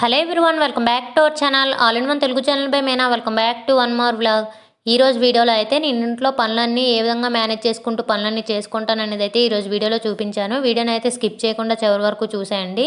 Hello everyone welcome back to our channel. All in one Telugu channel by Mena. Welcome back to one more vlog. ఈరోజు వీడియోలో అయితే నేను ఇంట్లో పనులన్నీ ఏ విధంగా మేనేజ్ చేసుకుంటూ పనులన్నీ చేసుకుంటాను అనేది అయితే ఈరోజు వీడియోలో చూపించాను. వీడియోని అయితే స్కిప్ చేయకుండా చివరి వరకు చూసేయండి.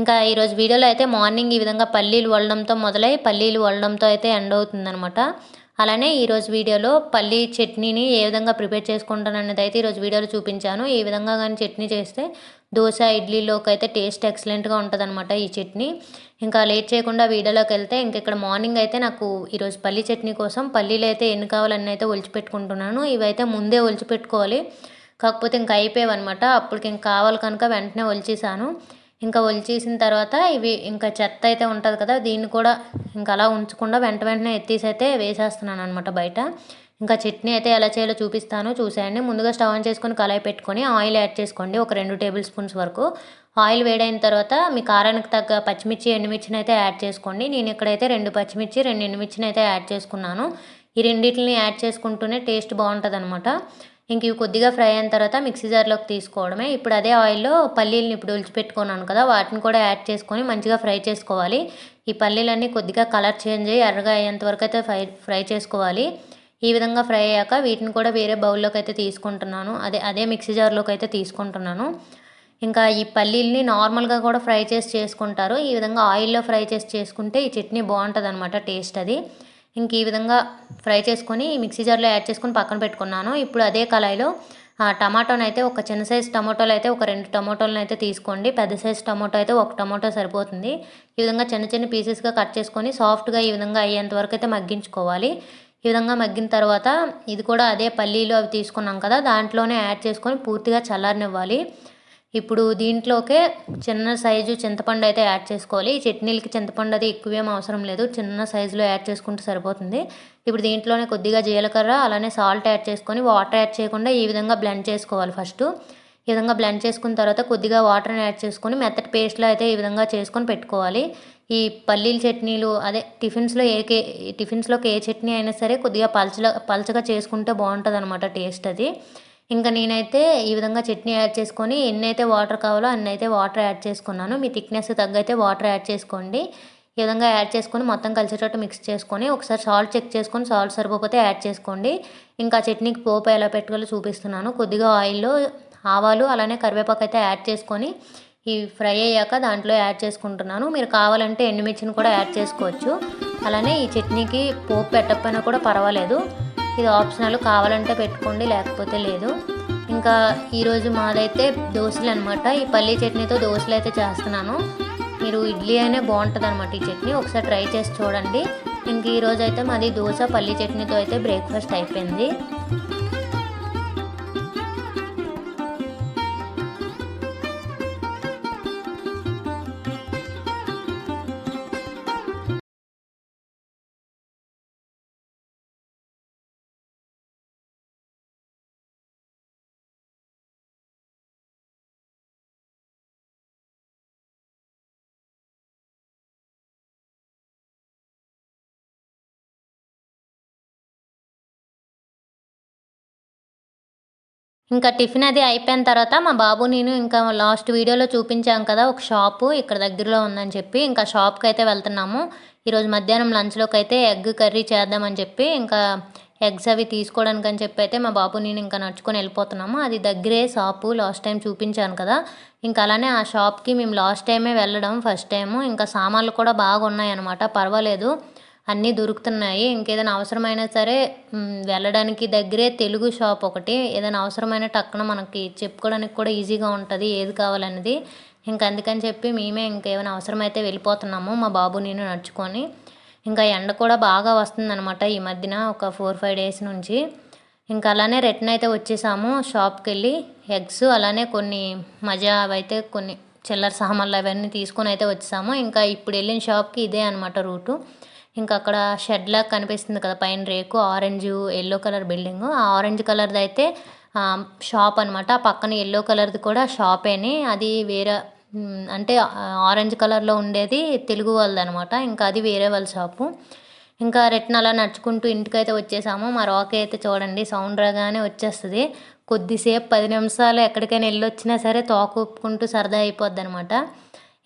ఇంకా ఈరోజు వీడియోలో అయితే మార్నింగ్ ఈ విధంగా పల్లీలు వల్లడంతో మొదలై పల్లీలు వల్లడంతో అయితే ఎండ్ అవుతుందనమాట అలానే ఈరోజు వీడియోలో పల్లీ చట్నీని ఏ విధంగా ప్రిపేర్ చేసుకుంటాను అనేది అయితే ఈరోజు వీడియోలో చూపించాను. ఈ విధంగా కానీ చట్నీ చేస్తే దోశ ఇడ్లీలోకి అయితే టేస్ట్ ఎక్సలెంట్గా ఉంటుంది ఈ చట్నీ. ఇంకా లేట్ చేయకుండా వీడియోలోకి వెళ్తే ఇంక ఇక్కడ మార్నింగ్ అయితే నాకు ఈరోజు పల్లీ చట్నీ కోసం పల్లీలు అయితే ఎన్ని కావాలని అయితే ఒలిచిపెట్టుకుంటున్నాను. ఇవైతే ముందే ఒలిచిపెట్టుకోవాలి. కాకపోతే ఇంకా అయిపోయావన్నమాట. అప్పటికి ఇంకా కావాలి కనుక వెంటనే ఒలిచేసాను ఇంకా ఒలిచేసిన తర్వాత ఇవి ఇంకా చెత్త అయితే ఉంటుంది కదా దీన్ని కూడా ఇంకా అలా ఉంచకుండా వెంట వెంటనే ఎత్తేసి అయితే వేసేస్తున్నాను అనమాట బయట. ఇంకా చట్నీ అయితే ఎలా చేయాలో చూపిస్తాను చూసేయండి. ముందుగా స్టవ్ ఆన్ చేసుకొని కళాయి పెట్టుకొని ఆయిల్ యాడ్ చేసుకోండి ఒక రెండు టేబుల్ స్పూన్స్ వరకు. ఆయిల్ వేడైన తర్వాత మీ కారానికి తగ్గ పచ్చిమిర్చి ఎండుమిర్చిని అయితే యాడ్ చేసుకోండి. నేను ఇక్కడైతే రెండు పచ్చిమిర్చి రెండు ఎండుమిర్చిని అయితే యాడ్ చేసుకున్నాను. ఈ రెండింటిని యాడ్ చేసుకుంటూనే టేస్ట్ బాగుంటుంది అనమాట ఇంక ఇవి కొద్దిగా ఫ్రై అయిన తర్వాత మిక్సీ జార్లోకి తీసుకోవడమే. ఇప్పుడు అదే ఆయిల్లో పల్లీలను ఇప్పుడు ఒలిచిపెట్టుకున్నాను కదా వాటిని కూడా యాడ్ చేసుకొని మంచిగా ఫ్రై చేసుకోవాలి. ఈ పల్లీలన్నీ కొద్దిగా కలర్ చేంజ్ అయ్యి ఎర్రగా అయ్యేంత వరకు అయితే ఫ్రై ఫ్రై చేసుకోవాలి. ఈ విధంగా ఫ్రై అయ్యాక వీటిని కూడా వేరే బౌల్లోకి అయితే తీసుకుంటున్నాను. అదే అదే మిక్సీ జార్లోకి అయితే తీసుకుంటున్నాను. ఇంకా ఈ పల్లీల్ని నార్మల్గా కూడా ఫ్రై చేసి చేసుకుంటారు. ఈ విధంగా ఆయిల్లో ఫ్రై చేసి చేసుకుంటే ఈ చట్నీ బాగుంటుంది అనమాట టేస్ట్ అది. ఇంక ఈ విధంగా ఫ్రై చేసుకొని మిక్సీ జార్లో యాడ్ చేసుకొని పక్కన పెట్టుకున్నాను. ఇప్పుడు అదే కళాయిలో టమాటోని అయితే ఒక చిన్న సైజు టమాటోలు అయితే ఒక రెండు టమాటోలను అయితే తీసుకోండి. పెద్ద సైజు టమాటో అయితే ఒక టమాటో సరిపోతుంది. ఈ విధంగా చిన్న చిన్న పీసెస్గా కట్ చేసుకొని సాఫ్ట్గా ఈ విధంగా అయ్యేంత వరకు అయితే మగ్గించుకోవాలి. ఈ విధంగా మగ్గిన తర్వాత ఇది కూడా అదే పల్లీలు అవి తీసుకున్నాం కదా దాంట్లోనే యాడ్ చేసుకొని పూర్తిగా చల్లారనివ్వాలి. ఇప్పుడు దీంట్లోకే చిన్న సైజు చింతపండు అయితే యాడ్ చేసుకోవాలి. ఈ చట్నీలకి చింతపండు అది ఎక్కువేం అవసరం లేదు. చిన్న సైజులో యాడ్ చేసుకుంటే సరిపోతుంది. ఇప్పుడు దీంట్లోనే కొద్దిగా జీలకర్ర అలానే సాల్ట్ యాడ్ చేసుకొని వాటర్ యాడ్ చేయకుండా ఈ విధంగా బ్లెండ్ చేసుకోవాలి ఫస్ట్. ఈ విధంగా బ్లెండ్ చేసుకున్న తర్వాత కొద్దిగా వాటర్ని యాడ్ చేసుకొని మెత్తటి పేస్ట్లో అయితే ఈ విధంగా చేసుకొని పెట్టుకోవాలి. ఈ పల్లీల చట్నీలు అదే టిఫిన్స్లో ఏ కే టిఫిన్స్లోకి ఏ చట్నీ అయినా సరే కొద్దిగా పల్చగా పల్చగా చేసుకుంటే బాగుంటుంది అనమాట టేస్ట్ అది. ఇంకా నేనైతే ఈ విధంగా చట్నీ యాడ్ చేసుకొని ఎన్ని అయితే వాటర్ కావాలో అన్ని అయితే వాటర్ యాడ్ చేసుకున్నాను. మీ థిక్నెస్ తగ్గైతే వాటర్ యాడ్ చేసుకోండి. ఈ విధంగా యాడ్ చేసుకొని మొత్తం కలిసేటట్టు మిక్స్ చేసుకొని ఒకసారి సాల్ట్ చెక్ చేసుకొని సాల్ట్ సరిపోతే యాడ్ చేసుకోండి. ఇంకా చట్నీకి పోపు ఎలా పెట్టుకోవాలో చూపిస్తున్నాను. కొద్దిగా ఆయిల్లో ఆవాలు అలానే కరివేపాకు అయితే యాడ్ చేసుకొని ఈ ఫ్రై అయ్యాక దాంట్లో యాడ్ చేసుకుంటున్నాను. మీరు కావాలంటే ఎండుమిర్చిని కూడా యాడ్ చేసుకోవచ్చు. అలానే ఈ చట్నీకి పోపు పెట్టకపోయినా కూడా పర్వాలేదు. ఇది ఆప్షనల్ కావాలంటే పెట్టుకోండి లేకపోతే లేదు. ఇంకా ఈరోజు మాదైతే దోశలు అనమాట ఈ పల్లీ చట్నీతో దోశలు అయితే చేస్తున్నాను. మీరు ఇడ్లీ అయినా బాగుంటుంది అనమాట ఈ చట్నీ. ఒకసారి ట్రై చేసి చూడండి. ఇంక ఈరోజు అయితే మాది దోశ పల్లీ చట్నీతో అయితే బ్రేక్ఫాస్ట్ అయిపోయింది. ఇంకా టిఫిన్ అది అయిపోయిన తర్వాత మా బాబు నేను ఇంకా లాస్ట్ వీడియోలో చూపించాం కదా ఒక షాపు ఇక్కడ దగ్గరలో ఉందని చెప్పి ఇంకా షాప్కి అయితే వెళ్తున్నాము. ఈరోజు మధ్యాహ్నం లంచ్లోకి అయితే ఎగ్ కర్రీ చేద్దామని చెప్పి ఇంకా ఎగ్స్ అవి తీసుకోవడానికి అని చెప్పి అయితే మా బాబు నేను ఇంకా నడుచుకొని వెళ్ళిపోతున్నాము. అది దగ్గరే షాపు లాస్ట్ టైం చూపించాను కదా. ఇంకా అలానే ఆ షాప్కి మేము లాస్ట్ టైమే వెళ్ళడం ఫస్ట్ టైము. ఇంకా సామాన్లు కూడా బాగా ఉన్నాయన్నమాట పర్వాలేదు. అన్నీ దొరుకుతున్నాయి. ఇంకేదైనా అవసరమైనా సరే వెళ్ళడానికి దగ్గరే తెలుగు షాప్ ఒకటి. ఏదైనా అవసరమైన టక్కున మనకి చెప్పుకోవడానికి కూడా ఈజీగా ఉంటుంది. ఏది కావాలనేది ఇంకా అందుకని చెప్పి మేమే ఇంకేమైనా అవసరమైతే వెళ్ళిపోతున్నాము. మా బాబు నేను నడుచుకొని. ఇంకా ఎండ కూడా బాగా వస్తుందన్నమాట ఈ మధ్యన ఒక ఫోర్ ఫైవ్ డేస్ నుంచి. ఇంకా అలానే రిటర్న్ అయితే వచ్చేసాము షాప్కి వెళ్ళి ఎగ్స్ అలానే కొన్ని మజా అవైతే కొన్ని చిల్లర సామాన్లు అవన్నీ తీసుకొని అయితే వచ్చేసాము. ఇంకా ఇప్పుడు వెళ్ళిన షాప్కి ఇదే అనమాట రూటు. ఇంకా అక్కడ షెడ్ లాగా కనిపిస్తుంది కదా పైన రేకు ఆరెంజ్ ఎల్లో కలర్ బిల్డింగ్. ఆ ఆరెంజ్ కలర్ది అయితే షాప్ అనమాట ఆ పక్కన ఎల్లో కలర్ది కూడా షాపేని అది వేరే అంటే ఆరెంజ్ కలర్లో ఉండేది తెలుగు వాళ్ళది అనమాట ఇంకా అది వేరే వాళ్ళ షాపు. ఇంకా రిటర్న్ అలా నడుచుకుంటూ ఇంటికైతే వచ్చేసాము. మా రాక్ అయితే చూడండి సౌండ్ రాగానే వచ్చేస్తుంది. కొద్దిసేపు పది నిమిషాలు ఎక్కడికైనా వెళ్ళొచ్చినా సరే తోక సరదా అయిపోద్ది అనమాట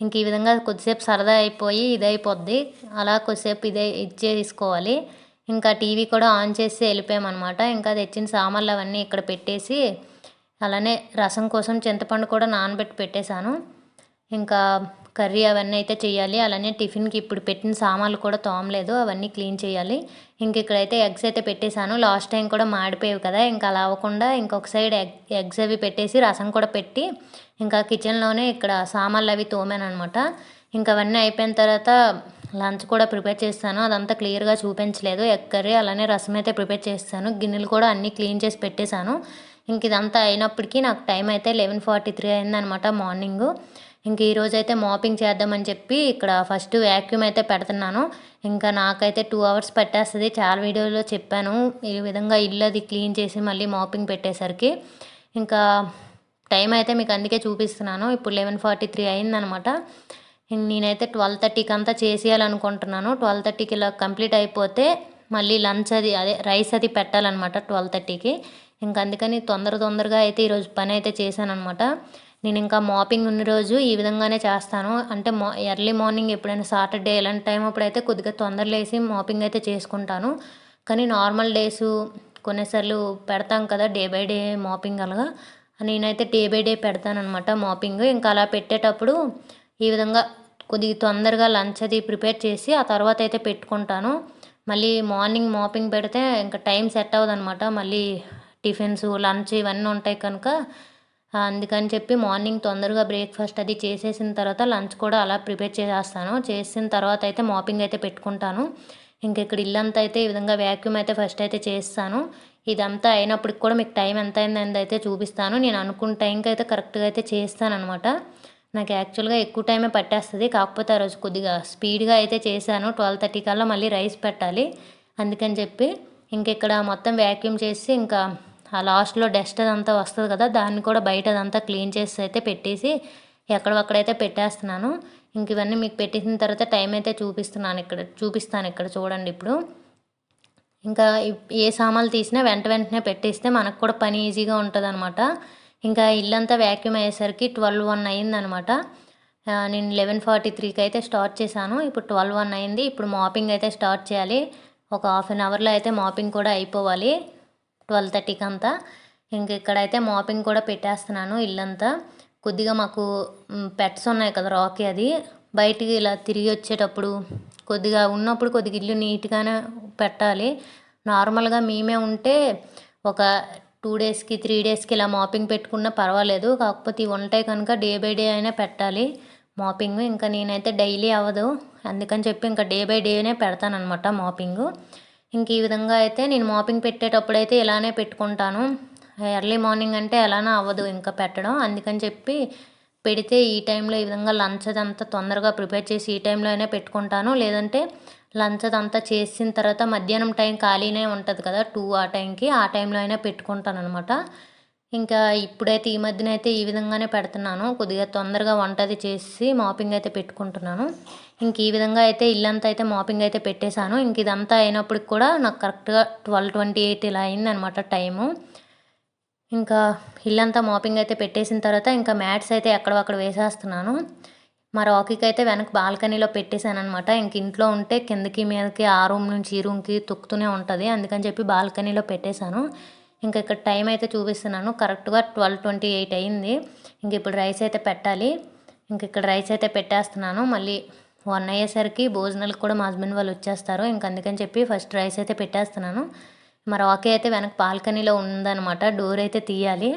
ఇంక ఈ విధంగా కొద్దిసేపు సరదా అయిపోయి ఇదైపోద్ది. అలా కొద్దిసేపు ఇదే ఇచ్చే తీసుకోవాలి ఇంకా టీవీ కూడా ఆన్ చేసి వెళ్ళిపోయామన్నమాట. ఇంకా తెచ్చిన సామాన్లు అవన్నీ ఇక్కడ పెట్టేసి అలానే రసం కోసం చింతపండు కూడా నానబెట్టి పెట్టేశాను. ఇంకా కర్రీ అవన్నీ అయితే చేయాలి. అలానే టిఫిన్కి ఇప్పుడు పెట్టిన సామాన్లు కూడా తోమలేదు. అవన్నీ క్లీన్ చేయాలి. ఇంక ఇక్కడైతే ఎగ్స్ అయితే పెట్టేశాను. లాస్ట్ టైం కూడా మాడిపోయావు కదా. ఇంకా అలా అవ్వకుండా ఇంకొక సైడ్ ఎగ్ ఎగ్స్ అవి పెట్టేసి రసం కూడా పెట్టి ఇంకా కిచెన్లోనే ఇక్కడ సామాన్లు అవి తోమాను అనమాట ఇంకా అవన్నీ అయిపోయిన తర్వాత లంచ్ కూడా ప్రిపేర్ చేస్తాను. అదంతా క్లియర్గా చూపించలేదు. ఎగ్ అలానే రసం అయితే ప్రిపేర్ చేస్తాను. గిన్నెలు కూడా అన్నీ క్లీన్ చేసి పెట్టేశాను. ఇంక ఇదంతా అయినప్పటికీ నాకు టైం అయితే లెవెన్ ఫార్టీ త్రీ అయిందనమాట మార్నింగ్. ఇంక ఈరోజు అయితే మాపింగ్ చేద్దామని చెప్పి ఇక్కడ ఫస్ట్ వ్యాక్యూమ్ అయితే పెడుతున్నాను. ఇంకా నాకైతే టూ అవర్స్ పట్టేస్తుంది. చాలా వీడియోలో చెప్పాను. ఈ విధంగా ఇల్లు అది క్లీన్ చేసి మళ్ళీ మాపింగ్ పెట్టేసరికి. ఇంకా టైం అయితే మీకు అందుకే చూపిస్తున్నాను. ఇప్పుడు లెవెన్ ఫార్టీ త్రీ అయిందనమాట. నేనైతే ట్వెల్వ్ థర్టీకి అంతా చేసేయాలనుకుంటున్నాను. ట్వెల్వ్ థర్టీకి ఇలా కంప్లీట్ అయిపోతే మళ్ళీ లంచ్ అది అదే రైస్ అది పెట్టాలన్నమాట ట్వెల్వ్ థర్టీకి. ఇంకా అందుకని తొందర తొందరగా అయితే ఈరోజు పని అయితే చేశాను అనమాట నేను ఇంకా మాపింగ్ ఉన్న రోజు ఈ విధంగానే చేస్తాను. అంటే మా ఎర్లీ మార్నింగ్ ఎప్పుడైనా సాటర్డే ఇలాంటి టైం అప్పుడైతే కొద్దిగా తొందర లేసి మాపింగ్ అయితే చేసుకుంటాను. కానీ నార్మల్ డేస్ కొన్నిసార్లు పెడతాం కదా డే బై డే మాపింగ్ అలాగా. నేనైతే డే బై డే పెడతానమాట మాపింగ్. ఇంకా అలా పెట్టేటప్పుడు ఈ విధంగా కొద్దిగా తొందరగా లంచ్ అది ప్రిపేర్ చేసి ఆ తర్వాత అయితే పెట్టుకుంటాను. మళ్ళీ మార్నింగ్ మాపింగ్ పెడితే ఇంకా టైం సెట్ అవ్వదు అనమాట మళ్ళీ టిఫిన్స్ లంచ్ ఇవన్నీ ఉంటాయి కనుక అందుకని చెప్పి మార్నింగ్ తొందరగా బ్రేక్ఫాస్ట్ అది చేసేసిన తర్వాత లంచ్ కూడా అలా ప్రిపేర్ చేసేస్తాను. చేసిన తర్వాత అయితే మాపింగ్ అయితే పెట్టుకుంటాను. ఇంక ఇక్కడ ఇల్లంతా అయితే ఈ విధంగా వ్యాక్యూమ్ అయితే ఫస్ట్ అయితే చేస్తాను. ఇదంతా అయినప్పటికి కూడా మీకు టైం ఎంత అయిందని అయితే చూపిస్తాను. నేను అనుకున్న టైంకి అయితే కరెక్ట్గా అయితే చేస్తాను అనమాట నాకు యాక్చువల్గా ఎక్కువ టైమే పట్టేస్తుంది. కాకపోతే ఆ రోజు కొద్దిగా స్పీడ్గా అయితే చేశాను. ట్వెల్వ్ థర్టీ కల్లా మళ్ళీ రైస్ పెట్టాలి. అందుకని చెప్పి ఇంక ఇక్కడ మొత్తం వ్యాక్యూమ్ చేసి ఇంకా ఆ లాస్ట్లో డస్ట్ అదంతా వస్తుంది కదా దాన్ని కూడా బయట అదంతా క్లీన్ చేసి అయితే పెట్టేసి ఎక్కడక్కడైతే పెట్టేస్తున్నాను. ఇంక ఇవన్నీ మీకు పెట్టేసిన తర్వాత టైం అయితే చూపిస్తున్నాను ఇక్కడ చూపిస్తాను ఇక్కడ చూడండి ఇప్పుడు. ఇంకా ఏ సామాన్లు తీసినా వెంట వెంటనే పెట్టేస్తే మనకు కూడా పని ఈజీగా ఉంటుంది అనమాట ఇంకా ఇల్లంతా వ్యాక్యూమ్ అయ్యేసరికి ట్వెల్వ్ వన్ అయిందనమాట నేను లెవెన్ ఫార్టీ త్రీకి అయితే స్టార్ట్ చేశాను. ఇప్పుడు ట్వెల్వ్ వన్ అయింది ఇప్పుడు మాపింగ్ అయితే స్టార్ట్ చేయాలి. ఒక హాఫ్ అన్ అవర్లో అయితే మాపింగ్ కూడా అయిపోవాలి. ట్వెల్వ్ థర్టీకి అంతా. ఇంక ఇక్కడైతే మాపింగ్ కూడా పెట్టేస్తున్నాను ఇల్లంతా. కొద్దిగా మాకు పెట్స్ ఉన్నాయి కదా రాకీ అది. బయటికి ఇలా తిరిగి వచ్చేటప్పుడు కొద్దిగా ఉన్నప్పుడు కొద్దిగా ఇల్లు నీట్గానే పెట్టాలి. నార్మల్గా మేమే ఉంటే ఒక టూ డేస్కి త్రీ డేస్కి ఇలా మాపింగ్ పెట్టుకున్నా పర్వాలేదు. కాకపోతే ఇవి ఉంటాయి కనుక డే బై డే అయినా పెట్టాలి మాపింగ్. ఇంకా నేనైతే డైలీ అవ్వదు. అందుకని చెప్పి ఇంకా డే బై డేనే పెడతానమాట మాపింగ్. ఇంక ఈ విధంగా అయితే నేను మాపింగ్ పెట్టేటప్పుడు అయితే ఇలానే పెట్టుకుంటాను. ఎర్లీ మార్నింగ్ అంటే ఎలానో అవ్వదు ఇంకా పెట్టడం. అందుకని చెప్పి పెడితే ఈ టైంలో ఈ విధంగా లంచ్ అదంతా తొందరగా ప్రిపేర్ చేసి ఈ టైంలో అయినా పెట్టుకుంటాను. లేదంటే లంచ్ అదంతా చేసిన తర్వాత మధ్యాహ్నం టైం ఖాళీనే ఉంటుంది కదా టూ ఆ టైంకి ఆ టైంలో అయినా పెట్టుకుంటాను అనమాట ఇంకా ఇప్పుడైతే ఈ మధ్యన అయితే ఈ విధంగానే పెడుతున్నాను. కొద్దిగా తొందరగా వంట అది చేసి మాపింగ్ అయితే పెట్టుకుంటున్నాను. ఇంక ఈ విధంగా అయితే ఇల్లంతా అయితే మాపింగ్ అయితే పెట్టేశాను. ఇంక ఇదంతా అయినప్పటికి కూడా నాకు కరెక్ట్గా ట్వెల్వ్ ట్వంటీ ఎయిట్ ఇలా అయిందనమాట టైము. ఇంకా ఇల్లంతా మాపింగ్ అయితే పెట్టేసిన తర్వాత ఇంకా మ్యాట్స్ అయితే ఎక్కడక్కడ వేసేస్తున్నాను. మా రాకీకి అయితే వెనక బాల్కనీలో పెట్టేశానమాట అనమాట ఇంక ఇంట్లో ఉంటే కిందకి మీదకి ఆ రూమ్ నుంచి ఈ రూమ్కి తొక్కుతూనే ఉంటుంది. అందుకని చెప్పి బాల్కనీలో పెట్టేశాను. ఇంకా ఇక్కడ టైం అయితే చూపిస్తున్నాను. కరెక్ట్గా ట్వెల్వ్ ట్వంటీ ఎయిట్ అయింది. ఇంక ఇప్పుడు రైస్ అయితే పెట్టాలి. ఇంక ఇక్కడ రైస్ అయితే పెట్టేస్తున్నాను. మళ్ళీ వన్ అయ్యేసరికి భోజనాలకు కూడా మా హస్బెండ్ వాళ్ళు వచ్చేస్తారు. ఇంక అందుకని చెప్పి ఫస్ట్ రైస్ అయితే పెట్టేస్తున్నాను. మరి ఓకే అయితే వెనక బాల్కనీలో ఉందనమాట డోర్ అయితే తీయాలి.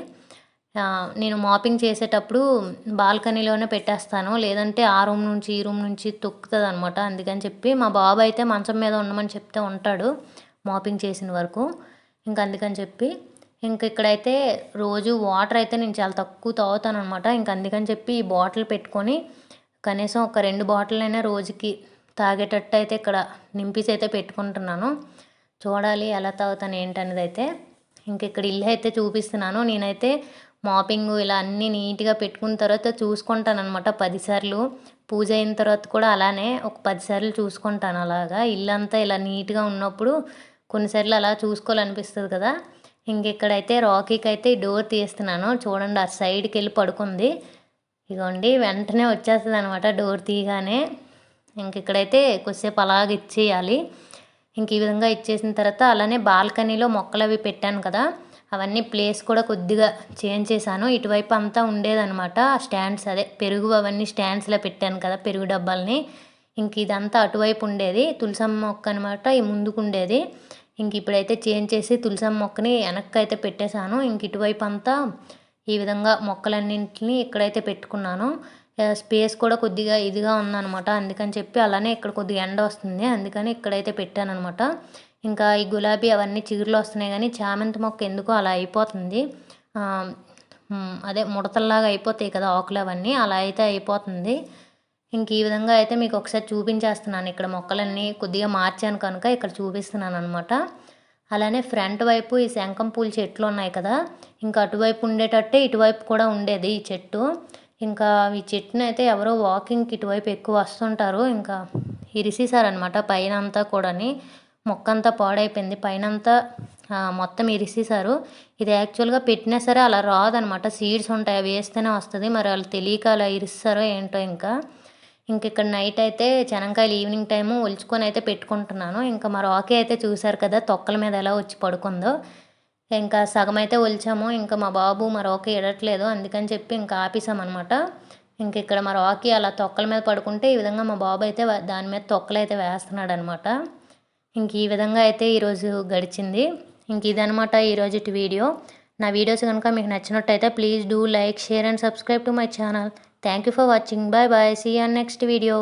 నేను మాపింగ్ చేసేటప్పుడు బాల్కనీలోనే పెట్టేస్తాను. లేదంటే ఆ రూమ్ నుంచి ఈ రూమ్ నుంచి తొక్కుతుంది అనమాట అందుకని చెప్పి మా బాబు అయితే మంచం మీద ఉండమని చెప్తే ఉంటాడు మాపింగ్ చేసిన వరకు. ఇంక అందుకని చెప్పి ఇంక ఇక్కడైతే రోజు వాటర్ అయితే నేను చాలా తక్కువ తాగుతాను అనమాట ఇంక అందుకని చెప్పి ఈ బాటిల్ పెట్టుకొని కనీసం ఒక రెండు బాటిల్ అయినా రోజుకి తాగేటట్టు అయితే ఇక్కడ నింపిసి అయితే పెట్టుకుంటున్నాను. చూడాలి ఎలా తాగుతాను ఏంటనేది అయితే ఇంక ఇక్కడ ఇల్లు అయితే చూపిస్తున్నాను. నేనైతే మాపింగ్ ఇలా అన్నీ నీట్గా పెట్టుకున్న తర్వాత చూసుకుంటాను అనమాట పదిసార్లు. పూజ అయిన తర్వాత కూడా అలానే ఒక పదిసార్లు చూసుకుంటాను అలాగా. ఇల్లంతా ఇలా నీట్గా ఉన్నప్పుడు కొన్నిసార్లు అలా చూసుకోవాలనిపిస్తుంది కదా. ఇంకెక్కడైతే రాకీకి అయితే డోర్ తీస్తున్నాను. చూడండి ఆ సైడ్కి వెళ్ళి పడుకుంది. ఇగోండి వెంటనే వచ్చేస్తుంది అనమాట డోర్ తీయగానే. ఇంక ఇక్కడైతే కొద్దిసేపు అలాగ ఇచ్చేయాలి. ఇంక ఈ విధంగా ఇచ్చేసిన తర్వాత అలానే బాల్కనీలో మొక్కలు అవి పెట్టాను కదా అవన్నీ ప్లేస్ కూడా కొద్దిగా చేంజ్ చేశాను. ఇటువైపు అంతా ఉండేదనమాట స్టాండ్స్ అదే పెరుగు అవన్నీ స్టాండ్స్లో పెట్టాను కదా పెరుగు డబ్బాలని. ఇంక ఇదంతా అటువైపు ఉండేది తులసమ్మ మొక్క అనమాట ఈ ముందుకు ఉండేది. ఇంక ఇప్పుడైతే చేంజ్ చేసి తులసమ్మ మొక్కని వెనక్కి అయితే పెట్టేశాను. ఇంక ఇటువైపు అంతా ఈ విధంగా మొక్కలన్నింటినీ ఇక్కడైతే పెట్టుకున్నాను. స్పేస్ కూడా కొద్దిగా ఇదిగా ఉందన్నమాట. అందుకని చెప్పి అలానే ఇక్కడ కొద్దిగా ఎండ వస్తుంది. అందుకని ఇక్కడైతే పెట్టాను అనమాట ఇంకా ఈ గులాబీ అవన్నీ చిగురులు వస్తున్నాయి కానీ చామంతి మొక్క ఎందుకో అలా అయిపోతుంది. అదే ముడతల్లాగా అయిపోతాయి కదా ఆకులు అవన్నీ అలా అయితే అయిపోతుంది. ఇంక ఈ విధంగా అయితే మీకు ఒకసారి చూపించేస్తున్నాను. ఇక్కడ మొక్కలన్నీ కొద్దిగా మార్చాను కనుక ఇక్కడ చూపిస్తున్నాను అనమాట అలానే ఫ్రంట్ వైపు ఈ శంఖం పూల చెట్లు ఉన్నాయి కదా ఇంకా అటువైపు ఉండేటట్టే ఇటువైపు కూడా ఉండేది ఈ చెట్టు. ఇంకా ఈ చెట్టును అయితే ఎవరో వాకింగ్కి ఇటువైపు ఎక్కువ వస్తుంటారు. ఇంకా ఇరిసేసారనమాట పైన అంతా కూడాని. మొక్క అంతా పాడైపోయింది. పైన అంతా మొత్తం ఇరిసేసారు. ఇది యాక్చువల్గా పెట్టినా సరే అలా రాదనమాట సీడ్స్ ఉంటాయి అవి వేస్తేనే వస్తుంది. మరి వాళ్ళు తెలియక అలా ఇరిస్తారో ఏంటో ఇంకా. ఇంక ఇక్కడ నైట్ అయితే చెనంకాయలు ఈవినింగ్ టైము ఒలుచుకొని అయితే పెట్టుకుంటున్నాను. ఇంకా మా ఆకే అయితే చూశారు కదా తొక్కల మీద ఎలా వచ్చి పడుకుందో. ఇంకా సగం అయితే ఒలిచాము. ఇంకా మా బాబు మా రాకీ ఎడట్లేదు అందుకని చెప్పి ఇంకా ఆపేసామన్నమాట. ఇంక ఇక్కడ మా రాకీ అలా తొక్కల మీద పడుకుంటే ఈ విధంగా మా బాబు అయితే దాని మీద తొక్కలు అయితే వేస్తున్నాడు అనమాట ఇంక ఈ విధంగా అయితే ఈరోజు గడిచింది. ఇంక ఇదనమాట ఈరోజు వీడియో. నా వీడియోస్ కనుక మీకు నచ్చినట్టయితే please do like share and subscribe to my channel. Thank you for watching. Bye bye see on next video.